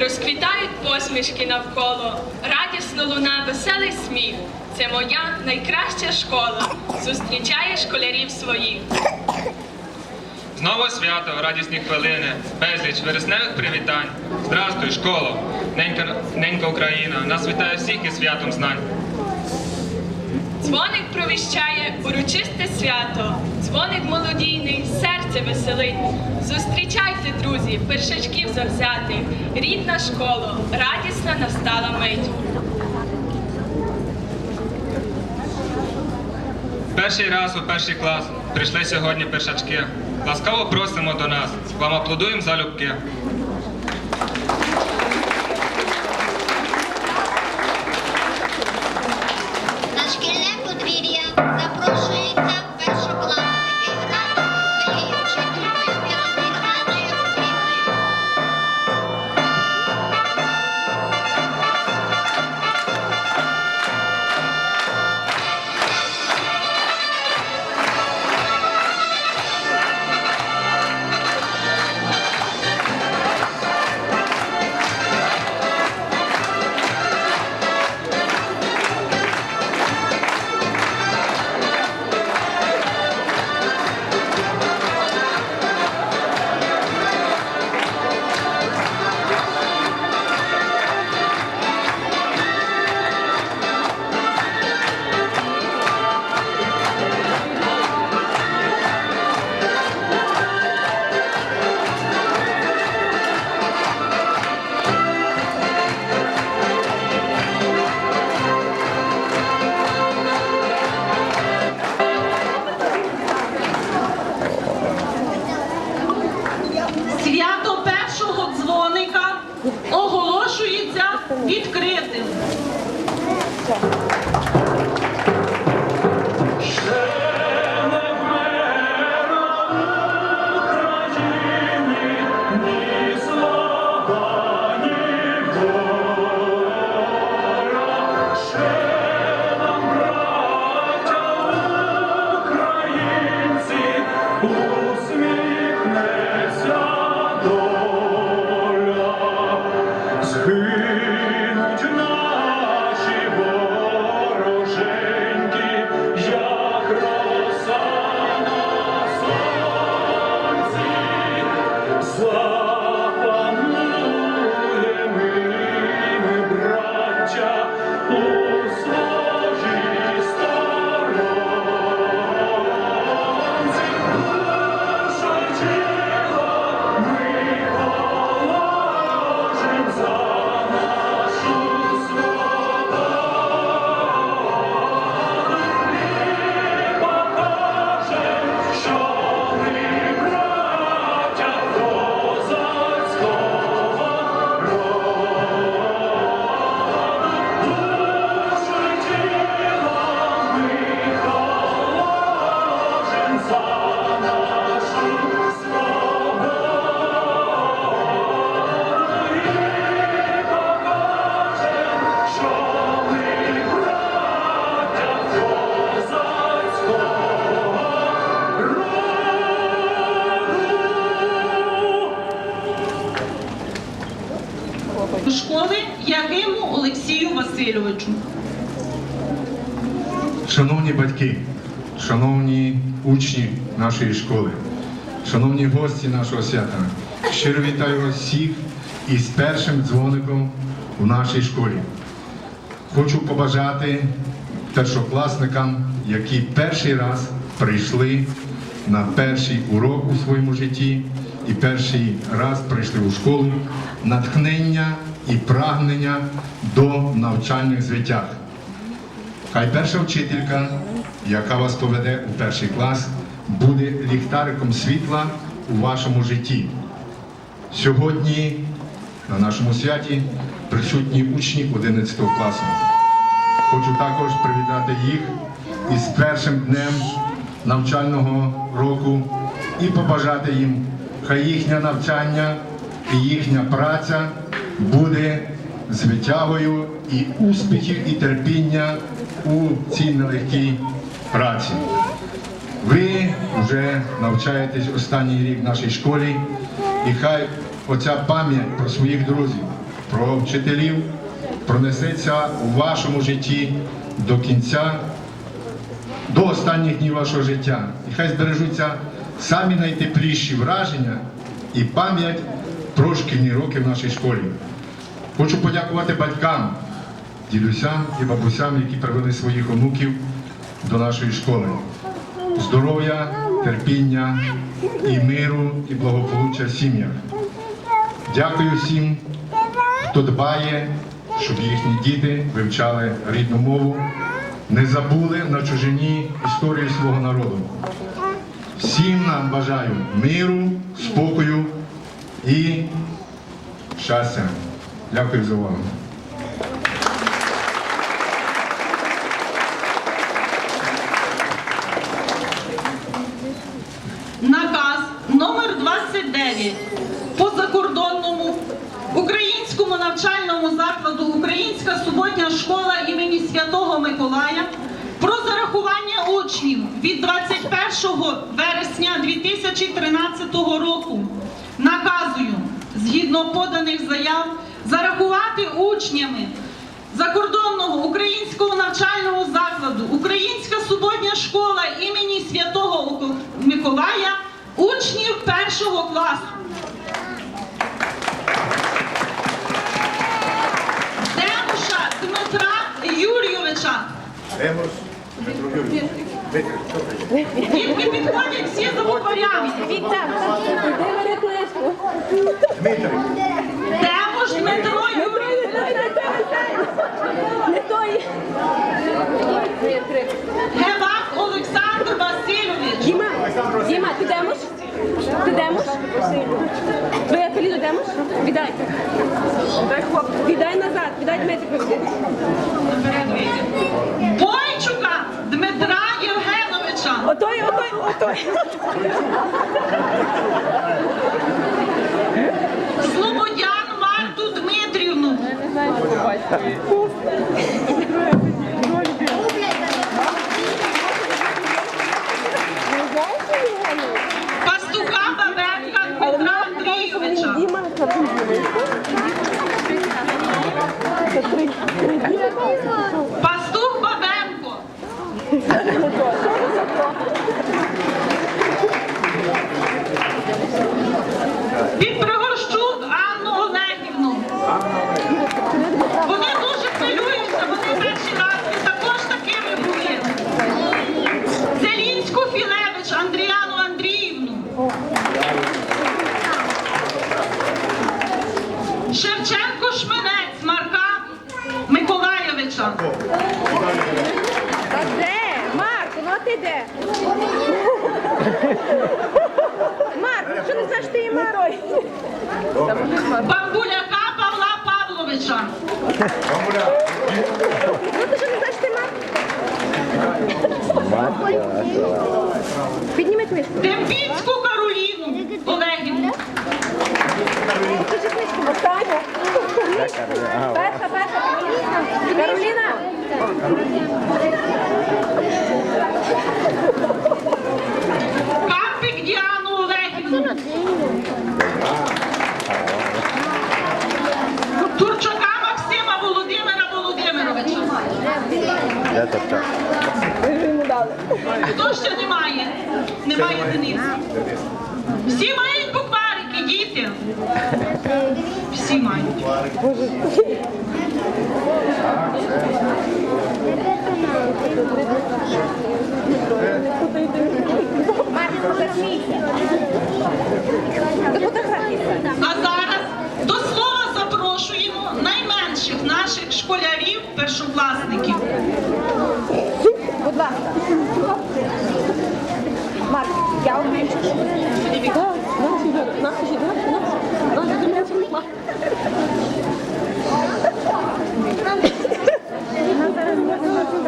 Розквітають посмішки навколо, радісно луна, веселий сміх. Це моя найкраща школа. Зустрічає школярів своїх. Знову свято, радісні хвилини, безліч вересневих привітань. Здрастуй, школо! Ненька, ненька Україна, нас вітає всіх із святом знань. Дзвоник провіщає урочисте свято. Дзвоник молодійний, серце веселить. Зустрічайте, друзі, першачків завзятих. Рідна школа, радісна настала мить. Перший раз у перший клас прийшли сьогодні першачки. Ласкаво просимо до нас. Вам аплодуємо залюбки. Батьки, шановні учні нашої школи, шановні гості нашого свята, щиро вітаю вас всіх із першим дзвоником у нашій школі. Хочу побажати першокласникам, які перший раз прийшли на перший урок у своєму житті і перший раз прийшли у школу, натхнення і прагнення до навчальних звитяг. Хай перша вчителька, яка вас поведе у перший клас, буде ліхтариком світла у вашому житті. Сьогодні на нашому святі присутні учні 11 класу. Хочу також привітати їх із першим днем навчального року і побажати їм, хай їхнє навчання і їхня праця буде з витягою і успіхів, і терпіння у цій нелегкій праці. Ви вже навчаєтесь останній рік в нашій школі, і хай оця пам'ять про своїх друзів, про вчителів пронесеться у вашому житті до кінця, до останніх днів вашого життя. І хай збережуться самі найтепліші враження і пам'ять про шкільні роки в нашій школі. Хочу подякувати батькам, дідусям і бабусям, які привели своїх онуків до нашої школи. Здоров'я, терпіння і миру, і благополуччя в сім'ях. Дякую всім, хто дбає, щоб їхні діти вивчали рідну мову, не забули на чужині історію свого народу. Всім нам бажаю миру, спокою і щастя. Дякую за увагу. 29 по закордонному українському навчальному закладу Українська суботня школа імені Святого Миколая про зарахування учнів від 21 вересня 2013 року. Наказую згідно поданих заяв зарахувати учнями закордонного українського навчального закладу Українська суботня школа імені Святого Миколая першого класу. Демуша Дмитра Юрійовича. Дітки підходять всі за букварями. Демуш Дмитро Юрійович. Гевак Олександр Бойчука Дмитра Євгеновича. Отой, отой, отой. Слободян Марту Дмитрівну. Марк, що не знаєш ти Марк? Бамбуляка Павла Павловича. Ну ти що не знаєш ти Марк? Підніми книжку. Дембінську Кароліну Олегівну. Покажи книжку. Останню. Перша, перша. Кароліна. Карпик Діану Олегівну. Турчака Максима Володимира Володимировича. Хто ще немає? Немає Дениса. Всі мають букварики, діти. Всі мають. А зараз до слова запрошуємо найменших наших школярів, першокласників. Будь ласка. Марк, я включу.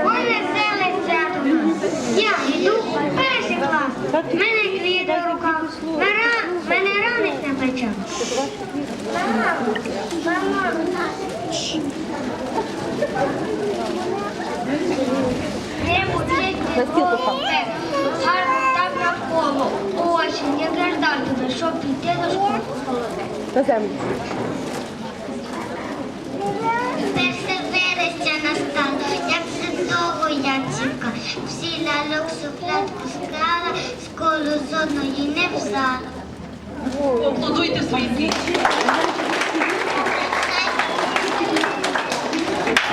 Ой, веселе свято в нас. Я йду в перший клас. В мене квіти в руках. Мене, мене ранить на плечах. Мама, мама. Гарно так навколо. Осінь, я ждав тебе, щоб піти до школи. На землю. Перше вересня настало, як це довго я чекав. Всі ляльок суплятку скрала, школу з одної не взяла. Поплодуйте свої діти.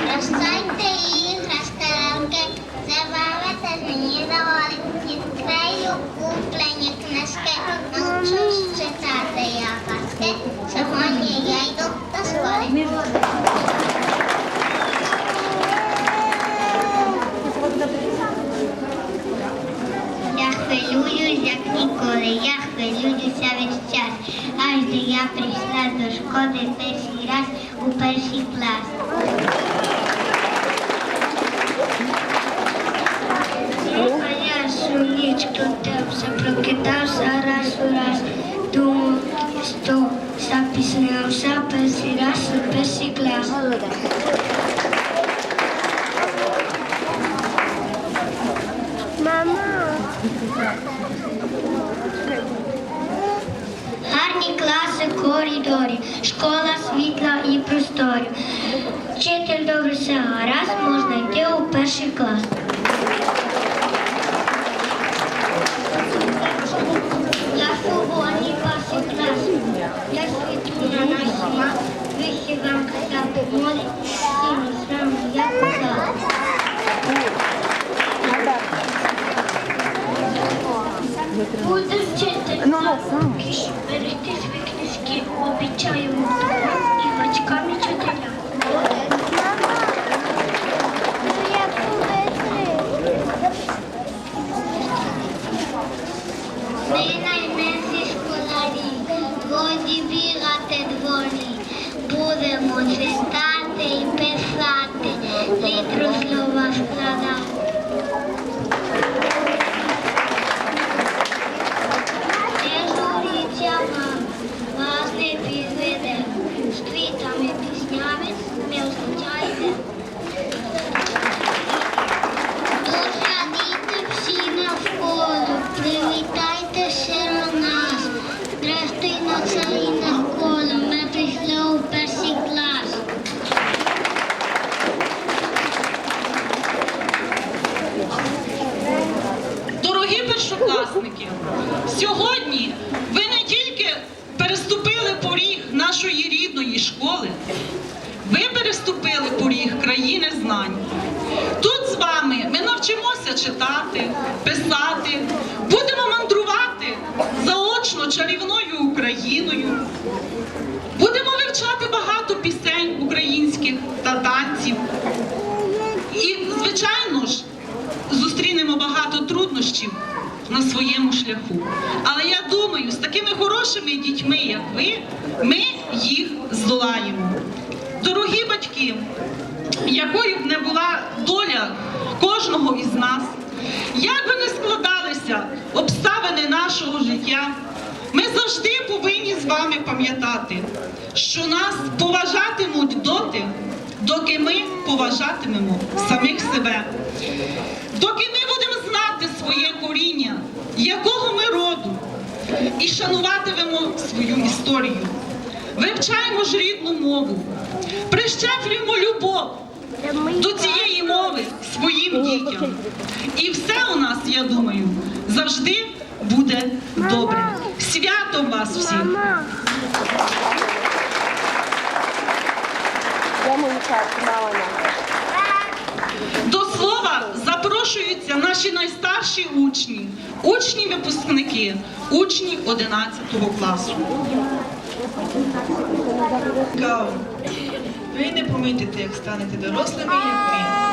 Прощайте іграшки, ранки, забавити мені доволі. Відкрию куплені книжки, навчусь читати я казки. Сьогодні я йду до школи. Я хвилююся весь час. Аж де я прийшла до школи перший раз у перший клас. А я сонечко тепся, прокидався раз у раз. Думав, що запізнявся перший раз у перший клас. Гарні коридорі, школа світла і просторів. Вчитель добре все гаразд, можна йти у перший клас. Я сьогодні перший клас. Я світлю на нашій мам, вихідам казати молі, сіні сраму я казала. Буде вчитель. Ну, ну. Берегти книжки, обіцяю і батькам і вчителям. Ми найменші школарі, годі бігати дворі. Будемо читати і писати, літру слова складати. Не журіться вам, вас не підведе, з квітами, піснями не означайте. Тож радійте всі навколо, привітайте щиро нас. Здрастуй на царі навколо, ми прийшли у перший клас. Дорогі першокласники, сьогодні ви не тільки переступили поріг нашої рідної школи, ви переступили поріг країни знань. Тут з вами ми навчимося читати, писати, будемо мандрувати заочно чарівною Україною. Будемо вивчати багато пісень українських та танців. І, звичайно ж, зустрінемо багато труднощів на своєму шляху. Але я думаю, з такими хорошими дітьми, як ви, ми їх здолаємо. Дорогі батьки, якою б не була доля кожного із нас, як би не складалися обставини нашого життя, ми завжди повинні з вами пам'ятати, що нас поважатимуть доти, доки ми поважатимемо самих себе. Доки ми будемо знати своє коріння, якого ми роду, і шануватимемо свою історію. Вивчаємо ж рідну мову, прищеплюємо любов до цієї мови своїм дітям. І все у нас, я думаю, завжди буде добре. Святом вас всіх! Я нам. До слова запрошуються наші найстарші учні, учні-випускники, учні 11 класу. Ви не помітите, як станете дорослими, як ми.